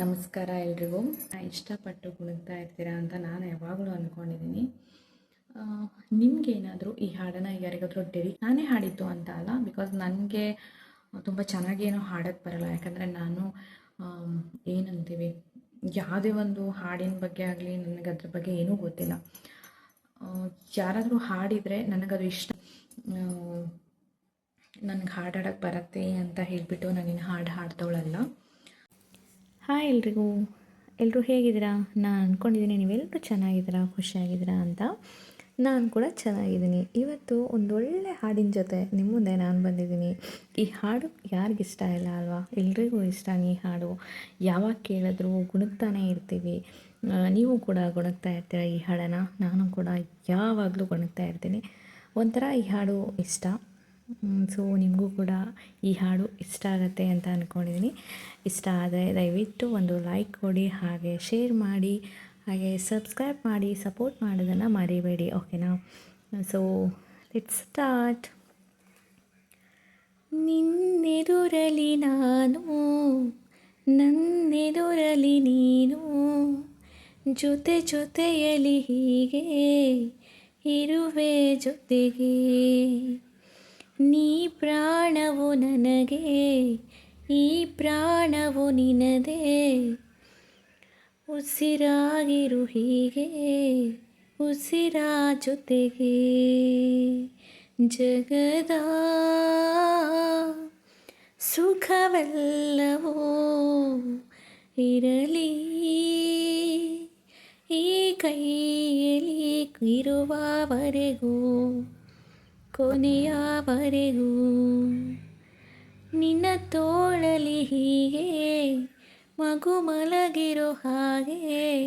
ನಮಸ್ಕಾರ ಎಲ್ರಿಗೂ. ಇಷ್ಟಪಟ್ಟು ಕುಣಿತಾ ಇರ್ತೀರಾ ಅಂತ ನಾನು ಯಾವಾಗಲೂ ಅಂದ್ಕೊಂಡಿದ್ದೀನಿ ನಿಮಗೇನಾದರೂ ಈ ಹಾಡನ್ನು ಯಾರಿಗಾದರೂ ಡೆಡಿ ನಾನೇ ಹಾಡಿದ್ದು ಅಂತ ಅಲ್ಲ ಬಿಕಾಸ್ ನನಗೆ ತುಂಬ ಚೆನ್ನಾಗಿ ಏನೋ ಹಾಡೋಕ್ಕೆ ಬರಲ್ಲ. ಯಾಕಂದರೆ ನಾನು ಏನಂತೀವಿ, ಯಾವುದೇ ಒಂದು ಹಾಡಿನ ಬಗ್ಗೆ ಆಗಲಿ ನನಗೆ ಅದ್ರ ಬಗ್ಗೆ ಏನೂ ಗೊತ್ತಿಲ್ಲ. ಯಾರಾದರೂ ಹಾಡಿದರೆ ನನಗದು ಇಷ್ಟ. ನನಗೆ ಹಾಡಾಡೋಕ್ಕೆ ಬರುತ್ತೆ ಅಂತ ಹೇಳಿಬಿಟ್ಟು ನಾನಿನ್ನು ಹಾಡು ಹಾಡ್ದವಳಲ್ಲ. ಹಾಯ್ ಎಲ್ರಿಗೂ. ಎಲ್ಲರೂ ಹೇಗಿದ್ದೀರಾ? ನಾನು ಅಂದ್ಕೊಂಡಿದ್ದೀನಿ ನೀವೆಲ್ಲರೂ ಚೆನ್ನಾಗಿದ್ದೀರಾ? ಖುಷಿಯಾಗಿದ್ದೀರಾ ಅಂತ. ನಾನು ಕೂಡ ಚೆನ್ನಾಗಿದ್ದೀನಿ. ಇವತ್ತು ಒಂದು ಒಳ್ಳೆ ಹಾಡಿನ ಜೊತೆ ನಿಮ್ಮ ಮುಂದೆ ನಾನು ಬಂದಿದ್ದೀನಿ. ಈ ಹಾಡು ಯಾರಿಗಿಷ್ಟ ಇಲ್ಲ ಅಲ್ವಾ? ಎಲ್ರಿಗೂ ಇಷ್ಟ ಈ ಹಾಡು. ಯಾವಾಗ ಕೇಳಿದ್ರು ಗುಣಗ್ತಾನೇ ಇರ್ತೀವಿ. ನೀವು ಕೂಡ ಗುಣಗ್ತಾ ಇರ್ತೀರ ಈ ಹಾಡನ್ನು? ನಾನು ಕೂಡ ಯಾವಾಗಲೂ ಗುಣಗ್ತಾ ಇರ್ತೀನಿ. ಒಂಥರ ಈ ಹಾಡು ಇಷ್ಟ. ಸೊ ನಿಮಗೂ ಕೂಡ ಈ ಹಾಡು ಇಷ್ಟ ಆಗುತ್ತೆ ಅಂತ ಅಂದ್ಕೊಂಡಿದ್ದೀನಿ ಇಷ್ಟ ಆದರೆ ದಯವಿಟ್ಟು ಒಂದು ಲೈಕ್ ಕೊಡಿ, ಹಾಗೆ ಶೇರ್ ಮಾಡಿ, ಹಾಗೆ ಸಬ್ಸ್ಕ್ರೈಬ್ ಮಾಡಿ ಸಪೋರ್ಟ್ ಮಾಡೋದನ್ನು ಮರಿಬೇಡಿ ಓಕೆನಾ ಸೊ ಲೆಟ್ಸ್ ಸ್ಟಾರ್ಟ್ ನಿನ್ನೆದುರಲಿ ನಾನು, ನನ್ನೆದುರಲಿ ನೀನು, ಜೊತೆ ಜೊತೆಯಲಿ ಹೀಗೆ, ಇರುವೆ ಜೊತೆಗೆ. ನೀ ಪ್ರಾಣವು ನನಗೆ ಈ ಪ್ರಾಣವು ನಿನದೆ. ಉಸಿರಾಗಿರು ಹೀಗೆ, ಉಸಿರ ಜೊತೆಗೆ ಜಗದ ಸುಖವೆಲ್ಲವೂ ಇರಲಿ. ಈ ಕೈಯಲ್ಲಿ ಇರುವವರೆಗೂ ಕೊನೆಯವರೆಗೂ ನಿನ್ನ ತೋಳಲಿ ಹೀಗೆ ಮಗು ಮಲಗಿರೋ ಹಾಗೆ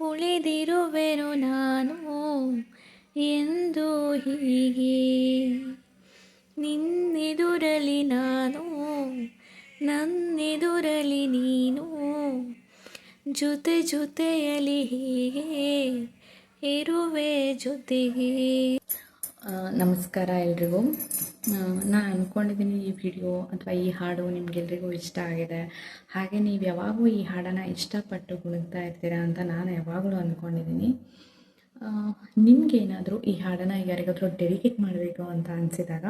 ಉಳಿದಿರುವೆನು ನಾನು ಎಂದು ಹೀಗೆ. ನಿನ್ನೆದುರಲಿ ನಾನು, ನನ್ನೆದುರಲಿ ನೀನು, ಜೊತೆ ಜೊತೆಯಲಿ ಹೀಗೆ ಇರುವೆ ಜೊತೆಗೆ. ನಮಸ್ಕಾರ ಎಲ್ರಿಗೂ. ನಾನು ಅಂದ್ಕೊಂಡಿದ್ದೀನಿ ಈ ವಿಡಿಯೋ ಅಥವಾ ಈ ಹಾಡು ನಿಮಗೆಲ್ರಿಗೂ ಇಷ್ಟ ಆಗಿದೆ. ಹಾಗೆ ನೀವು ಯಾವಾಗೂ ಈ ಹಾಡನ್ನು ಇಷ್ಟಪಟ್ಟು ಗುಣಗ್ತಾ ಇರ್ತೀರಾ ಅಂತ ನಾನು ಯಾವಾಗಲೂ ಅಂದ್ಕೊಂಡಿದ್ದೀನಿ ನಿಮಗೇನಾದರೂ ಈ ಹಾಡನ್ನು ಯಾರಿಗಾದರೂ ಡೆಡಿಕೇಟ್ ಮಾಡಬೇಕು ಅಂತ ಅನಿಸಿದಾಗ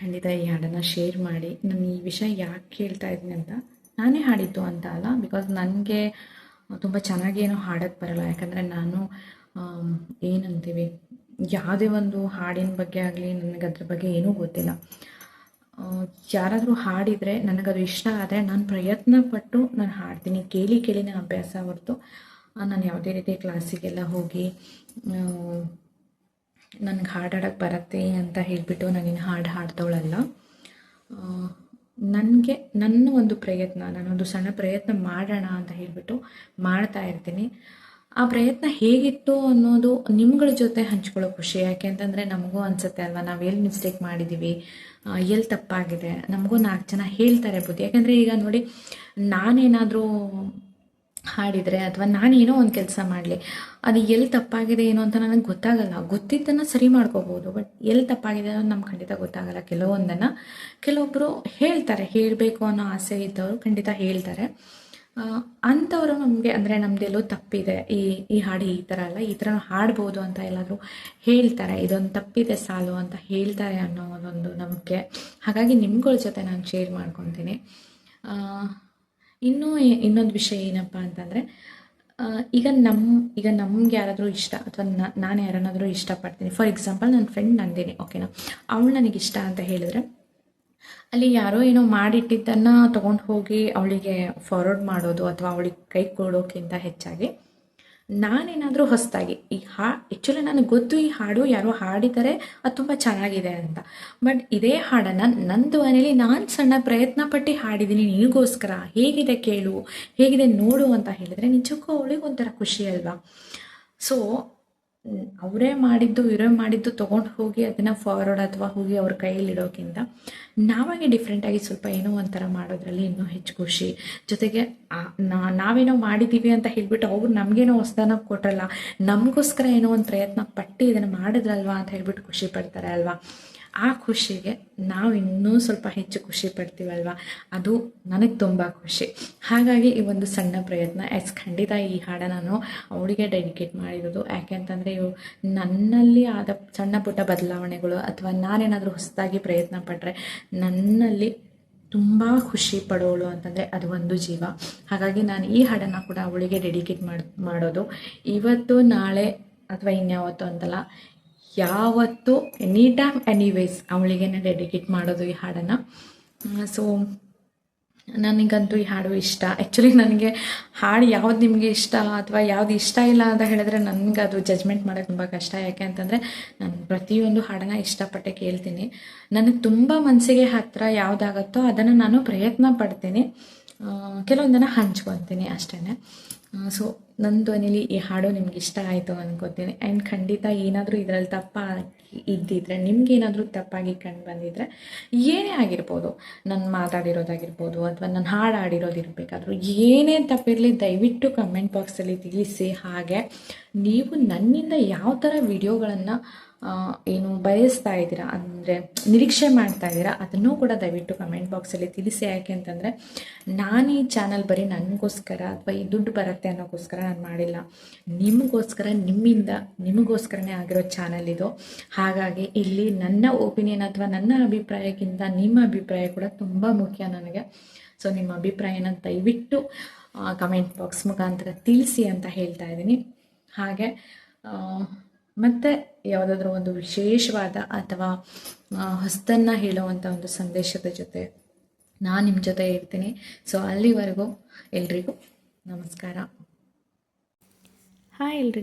ಖಂಡಿತ ಈ ಹಾಡನ್ನು ಶೇರ್ ಮಾಡಿ. ನಾನು ಈ ವಿಷಯ ಯಾಕೆ ಕೇಳ್ತಾ ಇದ್ದೀನಿ ಅಂತ ನಾನೇ ಹಾಡಿದ್ದು ಅಂತ ಅಲ್ಲ ಬಿಕಾಸ್ ನನಗೆ ತುಂಬ ಚೆನ್ನಾಗಿ ಏನೋ ಹಾಡೋಕ್ಕೆ ಬರಲ್ಲ. ಯಾಕಂದರೆ ನಾನು ಏನಂತೀವಿ ಯಾವುದೇ ಒಂದು ಹಾಡಿನ ಬಗ್ಗೆ ಆಗಲಿ, ನನಗೆ ಅದ್ರ ಬಗ್ಗೆ ಏನೂ ಗೊತ್ತಿಲ್ಲ. ಯಾರಾದರೂ ಹಾಡಿದರೆ ನನಗದು ಇಷ್ಟ ಆದರೆ ನಾನು ಪ್ರಯತ್ನ ಪಟ್ಟು ನಾನು ಹಾಡ್ತೀನಿ. ಕೇಳಿ ಕೇಳಿನೇ ಅಭ್ಯಾಸ ಹೊರತು. ನಾನು ಯಾವುದೇ ರೀತಿ ಕ್ಲಾಸಿಗೆಲ್ಲ ಹೋಗಿ ನನಗೆ ಹಾಡಾಡೋಕ್ಕೆ ಬರುತ್ತೆ ಅಂತ ಹೇಳಿಬಿಟ್ಟು ನಾನಿನ್ನು ಹಾಡು ಹಾಡ್ತವಳಲ್ಲ ನನಗೆ, ನನ್ನ ಒಂದು ಪ್ರಯತ್ನ, ನಾನೊಂದು ಸಣ್ಣ ಪ್ರಯತ್ನ ಮಾಡೋಣ ಅಂತ ಹೇಳಿಬಿಟ್ಟು ಮಾಡ್ತಾ ಇರ್ತೀನಿ. ಆ ಪ್ರಯತ್ನ ಹೇಗಿತ್ತು ಅನ್ನೋದು ನಿಮ್ಗಳ ಜೊತೆ ಹಂಚ್ಕೊಳ್ಳೋ ಖುಷಿ ಯಾಕೆ ಅಂತಂದರೆ ನಮಗೂ ಅನಿಸುತ್ತೆ ಅಲ್ವಾ? ನಾವು ಎಲ್ಲಿ ಮಿಸ್ಟೇಕ್ ಮಾಡಿದ್ದೀವಿ ಎಲ್ಲಿ ತಪ್ಪಾಗಿದೆ? ನಮಗೂ ನಾಲ್ಕು ಜನ ಹೇಳ್ತಾರೆ ಬುದ್ಧಿ. ಯಾಕೆಂದರೆ ಈಗ ನೋಡಿ, ನಾನೇನಾದರೂ ಹಾಡಿದರೆ ಅಥವಾ ನಾನೇನೋ ಒಂದು ಕೆಲಸ ಮಾಡಲಿ, ಅದು ಎಲ್ಲಿ ತಪ್ಪಾಗಿದೆ ಏನೋ ಅಂತ ನನಗೆ ಗೊತ್ತಾಗಲ್ಲ. ಗೊತ್ತಿದ್ದನ್ನು ಸರಿ ಮಾಡ್ಕೋಬೋದು, ಬಟ್ ಎಲ್ಲಿ ತಪ್ಪಾಗಿದೆ ಅನ್ನೋದು ನಮ್ಗೆ ಖಂಡಿತ ಗೊತ್ತಾಗಲ್ಲ. ಕೆಲವೊಂದನ್ನು ಕೆಲವೊಬ್ಬರು ಹೇಳ್ತಾರೆ. ಹೇಳಬೇಕು ಅನ್ನೋ ಆಸೆ ಇದ್ದವರು ಖಂಡಿತ ಹೇಳ್ತಾರೆ. ಅಂಥವರು ನಮಗೆ ಅಂದರೆ ನಮ್ಮದೆಲ್ಲೋ ತಪ್ಪಿದೆ. ಈ ಈ ಹಾಡು ಈ ಥರ ಅಲ್ಲ, ಈ ಥರ ಹಾಡ್ಬೋದು ಅಂತ ಎಲ್ಲಾದರೂ ಹೇಳ್ತಾರೆ. ಇದೊಂದು ತಪ್ಪಿದೆ ಸಾಲು ಅಂತ ಹೇಳ್ತಾರೆ ಅನ್ನೋ ಒಂದು ನಂಬಿಕೆ. ಹಾಗಾಗಿ ನಿಮ್ಗಳ ಜೊತೆ ನಾನು ಶೇರ್ ಮಾಡ್ಕೊತೀನಿ. ಇನ್ನೂ ಇನ್ನೊಂದು ವಿಷಯ ಏನಪ್ಪ ಅಂತಂದರೆ ಈಗ ನಮ್ಮ ಈಗ ನಮ್ಗೆ ಯಾರಾದರೂ ಇಷ್ಟ, ಅಥವಾ ನಾನು ಯಾರನ್ನಾದರೂ ಇಷ್ಟಪಡ್ತೀನಿ. ಫಾರ್ ಎಕ್ಸಾಂಪಲ್ ನನ್ನ ಫ್ರೆಂಡ್ ನಂದಿನಿ ಓಕೆನಾ ಅವಳು ನನಗೆ ಇಷ್ಟ ಅಂತ ಹೇಳಿದ್ರೆ ಅಲ್ಲಿ ಯಾರೋ ಏನೋ ಮಾಡಿಟ್ಟಿದ್ದನ್ನು ತೊಗೊಂಡು ಹೋಗಿ ಅವಳಿಗೆ ಫಾರ್ವರ್ಡ್ ಮಾಡೋದು ಅಥವಾ ಅವಳಿಗೆ ಕೈ ಕೊಡೋಕ್ಕಿಂತ ಹೆಚ್ಚಾಗಿ ನಾನೇನಾದರೂ ಹೊಸದಾಗಿ ಈ ಹಾ ಆ್ಯಕ್ಚುಲಿ ನನಗೆ ಗೊತ್ತು ಈ ಹಾಡು ಯಾರೋ ಹಾಡಿದ್ದಾರೆ ಅದು ತುಂಬ ಚೆನ್ನಾಗಿದೆ ಅಂತ. ಬಟ್ ಇದೇ ಹಾಡನ್ನು ನಂದು ಮನೇಲಿ ನಾನು ಸಣ್ಣ ಪ್ರಯತ್ನ ಪಟ್ಟು ಹಾಡಿದ್ದೀನಿ ನಿನಗೋಸ್ಕರ. ಹೇಗಿದೆ ಕೇಳು, ಹೇಗಿದೆ ನೋಡು ಅಂತ ಹೇಳಿದರೆ ನಿಜಕ್ಕೂ ಅವಳಿಗೆ ಒಂಥರ ಖುಷಿ ಅಲ್ವಾ? ಸೊ ಅವರೇ ಮಾಡಿದ್ದು, ಇವರೇ ಮಾಡಿದ್ದು ತೊಗೊಂಡು ಹೋಗಿ ಅದನ್ನು ಫಾರ್ವರ್ಡ್ ಅಥವಾ ಹೋಗಿ ಅವ್ರ ಕೈಯಲ್ಲಿ ಇಡೋಕ್ಕಿಂತ ನಾವಾಗೆ ಡಿಫ್ರೆಂಟಾಗಿ ಸ್ವಲ್ಪ ಏನೋ ಒಂಥರ ಮಾಡೋದ್ರಲ್ಲಿ ಇನ್ನೂ ಹೆಚ್ಚು ಖುಷಿ. ಜೊತೆಗೆ ನಾವೇನೋ ಮಾಡಿದ್ದೀವಿ ಅಂತ ಹೇಳ್ಬಿಟ್ಟು ಅವ್ರು ನಮಗೇನೋ ಹೊಸದನ್ನ ಕೊಟ್ರಲ್ಲ, ನಮಗೋಸ್ಕರ ಏನೋ ಒಂದು ಪ್ರಯತ್ನ ಪಟ್ಟು ಇದನ್ನು ಮಾಡಿದ್ರಲ್ವಾ ಅಂತ ಹೇಳ್ಬಿಟ್ಟು ಖುಷಿ ಪಡ್ತಾರೆ ಅಲ್ವಾ? ಆ ಖುಷಿಗೆ ನಾವು ಇನ್ನೂ ಸ್ವಲ್ಪ ಹೆಚ್ಚು ಖುಷಿ ಪಡ್ತೀವಲ್ವ? ಅದು ನನಗೆ ತುಂಬ ಖುಷಿ. ಹಾಗಾಗಿ ಈ ಒಂದು ಸಣ್ಣ ಪ್ರಯತ್ನ, ಎಸ್ ಖಂಡಿತ ಈ ಹಾಡ ನಾನು ಅವಳಿಗೆ ಡೆಡಿಕೇಟ್ ಮಾಡಿರೋದು. ಯಾಕೆಂತಂದರೆ ಇವು ನನ್ನಲ್ಲಿ ಆದ ಸಣ್ಣ ಪುಟ್ಟ ಬದಲಾವಣೆಗಳು ಅಥವಾ ನಾನೇನಾದರೂ ಹೊಸದಾಗಿ ಪ್ರಯತ್ನ ಪಟ್ಟರೆ ನನ್ನಲ್ಲಿ ತುಂಬ ಖುಷಿ ಪಡೋಳು ಅಂತಂದರೆ ಅದು ಒಂದು ಜೀವ. ಹಾಗಾಗಿ ನಾನು ಈ ಹಾಡನ್ನು ಕೂಡ ಅವಳಿಗೆ ಡೆಡಿಕೇಟ್ ಮಾಡಿ, ಮಾಡೋದು. ಇವತ್ತು, ನಾಳೆ ಅಥವಾ ಇನ್ಯಾವತ್ತು ಅಂತಲ್ಲ ಯಾವತ್ತು ಎನಿ ಟೈಮ್ ಎನಿವೇಸ್ ಅವಳಿಗೇನೆ ಡೆಡಿಕೇಟ್ ಮಾಡೋದು ಈ ಹಾಡನ್ನು. ಸೊ ನನಗಂತೂ ಈ ಹಾಡು ಇಷ್ಟ. ಆ್ಯಕ್ಚುಲಿ ನನಗೆ ಹಾಡು ಯಾವ್ದು ನಿಮಗೆ ಇಷ್ಟ ಅಥವಾ ಯಾವ್ದು ಇಷ್ಟ ಇಲ್ಲ ಅಂತ ಹೇಳಿದ್ರೆ ನನಗೆ ಅದು ಜಜ್ಮೆಂಟ್ ಮಾಡೋಕ್ಕೆ ತುಂಬ ಕಷ್ಟ. ಯಾಕೆ ಅಂತಂದರೆ ನಾನು ಪ್ರತಿಯೊಂದು ಹಾಡನ್ನ ಇಷ್ಟಪಟ್ಟೆ ಕೇಳ್ತೀನಿ. ನನಗೆ ತುಂಬ ಮನಸ್ಸಿಗೆ ಹತ್ತಿರ ಯಾವುದಾಗತ್ತೋ ಅದನ್ನು ನಾನು ಪ್ರಯತ್ನ ಪಡ್ತೀನಿ. ಕೆಲವೊಂದನ್ನು ಹಂಚ್ಕೊತೀನಿ ಅಷ್ಟೇ ಸೊ ನನ್ನ ಧ್ವನಿಲಿ ಈ ಹಾಡು ನಿಮ್ಗೆ ಇಷ್ಟ ಆಯಿತು ಅನ್ಕೋತೀನಿ. ಆ್ಯಂಡ್ ಖಂಡಿತ ಏನಾದರೂ ಇದರಲ್ಲಿ ತಪ್ಪಾಗಿ ಇದ್ದಿದ್ರೆ ನಿಮ್ಗೇನಾದರೂ ತಪ್ಪಾಗಿ ಕಂಡು ಬಂದಿದ್ರೆ, ಏನೇ ಆಗಿರ್ಬೋದು, ನಾನು ಮಾತಾಡಿರೋದಾಗಿರ್ಬೋದು ಅಥವಾ ನಾನು ಹಾಡು ಆಡಿರೋದಿರಬೇಕಾದ್ರೂ ಏನೇ ತಪ್ಪಿರಲಿ ದಯವಿಟ್ಟು ಕಮೆಂಟ್ ಬಾಕ್ಸಲ್ಲಿ ತಿಳಿಸಿ ಹಾಗೆ, ನೀವು ನನ್ನಿಂದ ಯಾವ ಥರ ವಿಡಿಯೋಗಳನ್ನು ಏನು ಬಯಸ್ತಾ ಇದ್ದೀರಾ? ಅಂದರೆ ನಿರೀಕ್ಷೆ ಮಾಡ್ತಾ ಇದ್ದೀರಾ? ಅದನ್ನು ಕೂಡ ದಯವಿಟ್ಟು ಕಮೆಂಟ್ ಬಾಕ್ಸಲ್ಲಿ ತಿಳಿಸಿ. ಯಾಕೆ ಅಂತಂದರೆ ನಾನು ಈ ಚಾನಲ್ ಬರೀ ನನಗೋಸ್ಕರ ಅಥವಾ ಈ ದುಡ್ಡು ಬರುತ್ತೆ ಅನ್ನೋಕ್ಕೋಸ್ಕರ ನಾನು ಮಾಡಿಲ್ಲ. ನಿಮಗೋಸ್ಕರ, ನಿಮ್ಮಿಂದ ನಿಮಗೋಸ್ಕರನೇ ಆಗಿರೋ ಚಾನಲ್ ಇದು. ಹಾಗಾಗಿ ಇಲ್ಲಿ ನನ್ನ ಒಪಿನಿಯನ್ ಅಥವಾ ನನ್ನ ಅಭಿಪ್ರಾಯಕ್ಕಿಂತ ನಿಮ್ಮ ಅಭಿಪ್ರಾಯ ಕೂಡ ತುಂಬ ಮುಖ್ಯ ನನಗೆ. ಸೊ ನಿಮ್ಮ ಅಭಿಪ್ರಾಯನ ದಯವಿಟ್ಟು ಕಮೆಂಟ್ ಬಾಕ್ಸ್ ಮುಖಾಂತರ ತಿಳಿಸಿ ಅಂತ ಹೇಳ್ತಾ ಇದ್ದೀನಿ. ಹಾಗೆ ಮತ್ತೆ ಯಾವುದಾದ್ರೂ ಒಂದು ವಿಶೇಷವಾದ ಅಥವಾ ಹೊಸ್ತನ್ನ ಹೇಳುವಂತ ಒಂದು ಸಂದೇಶದ ಜೊತೆ ನಾನು ನಿಮ್ಮ ಜೊತೆ ಇರ್ತೀನಿ. ಸೊ ಅಲ್ಲಿವರೆಗೂ ಎಲ್ರಿಗೂ ನಮಸ್ಕಾರ. ಹಾಯ್ ಎಲ್ರಿಗೂ.